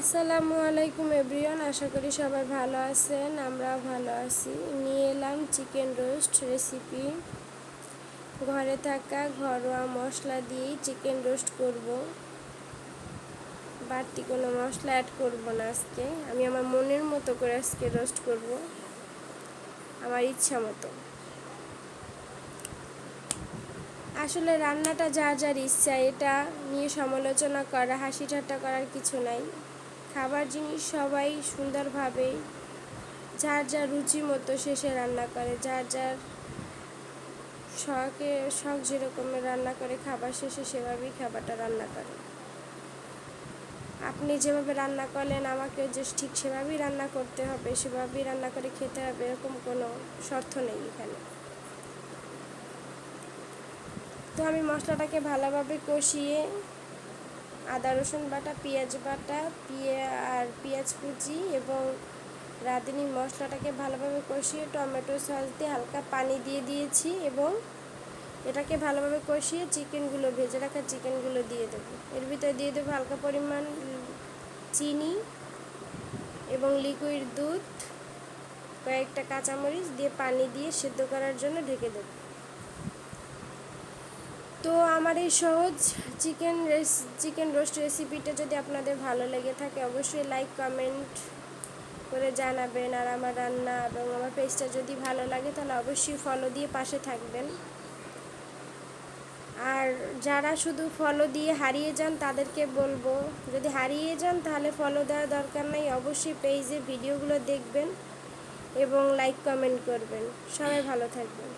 আসসালামু আলাইকুম এভরিওয়ান, আশা করি সবাই ভালো আছেন, আমরাও ভালো আছি। নিয়ে এলাম চিকেন রোস্ট রেসিপি। ঘরে থাকা ঘরোয়া মশলা দিয়েই চিকেন রোস্ট করব। বাড়তি কোনো মশলা অ্যাড করব না আজকে। আমি আমার মনের মতো করে আজকে রোস্ট করব। আমার ইচ্ছা মতো। আসলে রান্নাটা যার যার ইচ্ছা, এটা নিয়ে সমালোচনা করা, হাসি ঠাট্টা করার কিছু নাই। খাবার জিনিস সবাই সুন্দরভাবে যার যার রুচি মতো শেষে রান্না করে। যার যার শখে, শখ যেরকমের রান্না করে, খাবার শেষে সেভাবেই খাবারটা রান্না করে। আপনি যেভাবে রান্না করলেন, আমাকে যে ঠিক সেভাবেই রান্না করতে হবে, সেভাবেই রান্না করে খেতে হবে, এরকম কোনো শর্ত নেই এখানে। তো আমি মশলাটাকে ভালোভাবে কষিয়ে আদা, রসুন বাটা, পেঁয়াজ বাটা আর পেঁয়াজ কুচি এবং রাঁধুনি মশলাটাকে ভালোভাবে কষিয়ে টমেটো সস দিয়ে হালকা পানি দিয়ে দিয়েছি এবং এটাকে ভালোভাবে কষিয়ে চিকেনগুলো, ভেজে রাখা চিকেনগুলো দিয়ে দেবো। এর ভিতরে দিয়ে দেবো হালকা পরিমাণ চিনি এবং লিকুইড দুধ, কয়েকটা কাঁচামরিচ দিয়ে পানি দিয়ে সেদ্ধ করার জন্য ঢেকে দেবো। আমার এই সহজ চিকেন রেস চিকেন রোস্ট রেসিপিটা যদি আপনাদের ভালো লেগে থাকে, অবশ্যই লাইক কমেন্ট করে জানাবেন। আর আমার রান্না এবং আমার পেজটা যদি ভালো লাগে, তাহলে অবশ্যই ফলো দিয়ে পাশে থাকবেন। আর যারা শুধু ফলো দিয়ে হারিয়ে যান, তাদেরকে বলব, যদি হারিয়ে যান, তাহলে ফলো দেওয়ার দরকার নাই। অবশ্যই পেজে ভিডিওগুলো দেখবেন এবং লাইক কমেন্ট করবেন। সবাই ভালো থাকবেন।